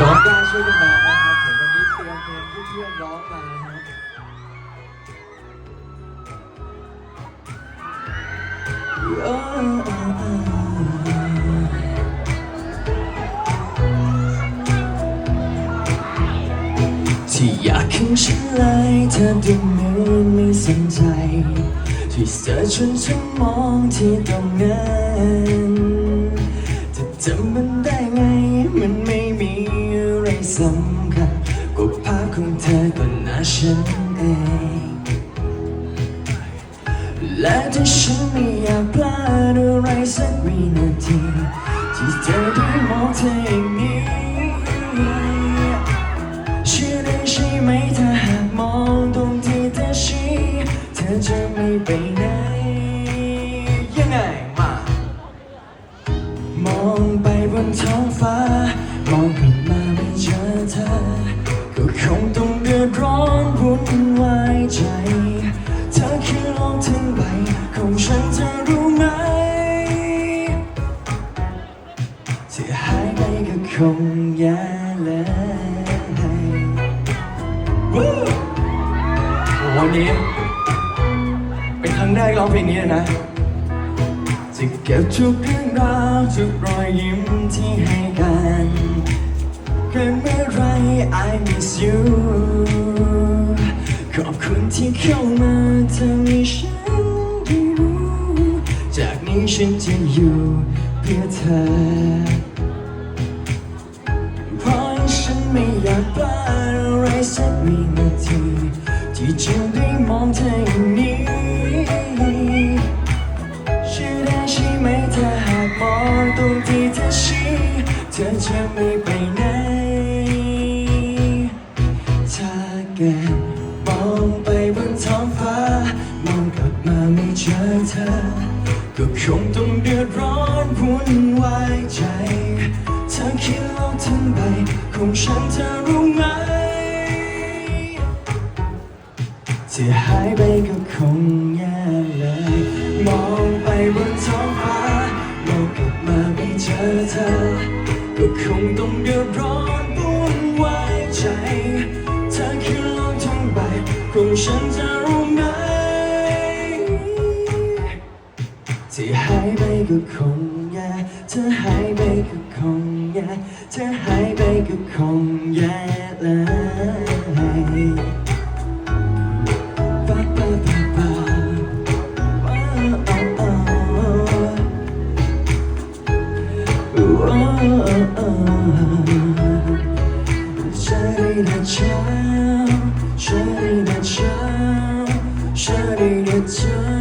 ร้องได้ช่วยกันมานะครับเห็นวันนี้เตรียมเพลงที่เพื่อนร้องมานะฮะโอ้ที่อยากขึ้นฉันเลยเธอดูเหมือนไม่สนใจ ที่เธอชวนฉันมองที่ตรงนั้นจะจำมัน สำคัญกว่าภาพของเธอต่อหน้าฉันเอง และถ้าฉันไม่อยากพลาดอะไรสักวินาที ที่เธอได้มองเธออย่างนี้เชื่อได้ใช่ไหมถ้าหากมองตรงที่เธอชี้เธอจะไม่ไปไหนยังไง งแย่เลยวู้วันนี้ เป็นครั้งแรกร้องเพลงนี้นะจะเก็บทุกเรื่องราวทุกรอยยิ้มที่ให้กันเกินเมื่อไร I miss you ขอบคุณที่เข้ามาทำให้ฉันได้รู้ จากนี้ฉันจะอยู่เพื่อเธอ ที่จะได้มองเธออย่างนี้ ชื่อได้ใช่ไหมถ้าหากมองตรงที่เธอชี้เธอจะไม่ไปไหนถ้าเกิดมองไปบนท้องฟ้ามองกลับมาไม่เจอเธอ ก็คงต้องเดือดร้อนวุ่นวายใจ เธอคิดโลกทั้งใบของฉันเธอรู้ไหม ที่หายไปก็คงแย่เลย มองไปบนท้องฟ้ามองกลับมาไม่เจอเธอ ก็คงต้องเดือดร้อนวุ่นวายใจ เธอคือโลกทั้งใบของฉันจะรู้ไหม ที่หายไปก็คงแย่เธอหายไปก็คงแย่เธอหายาดีนะชาชาดีน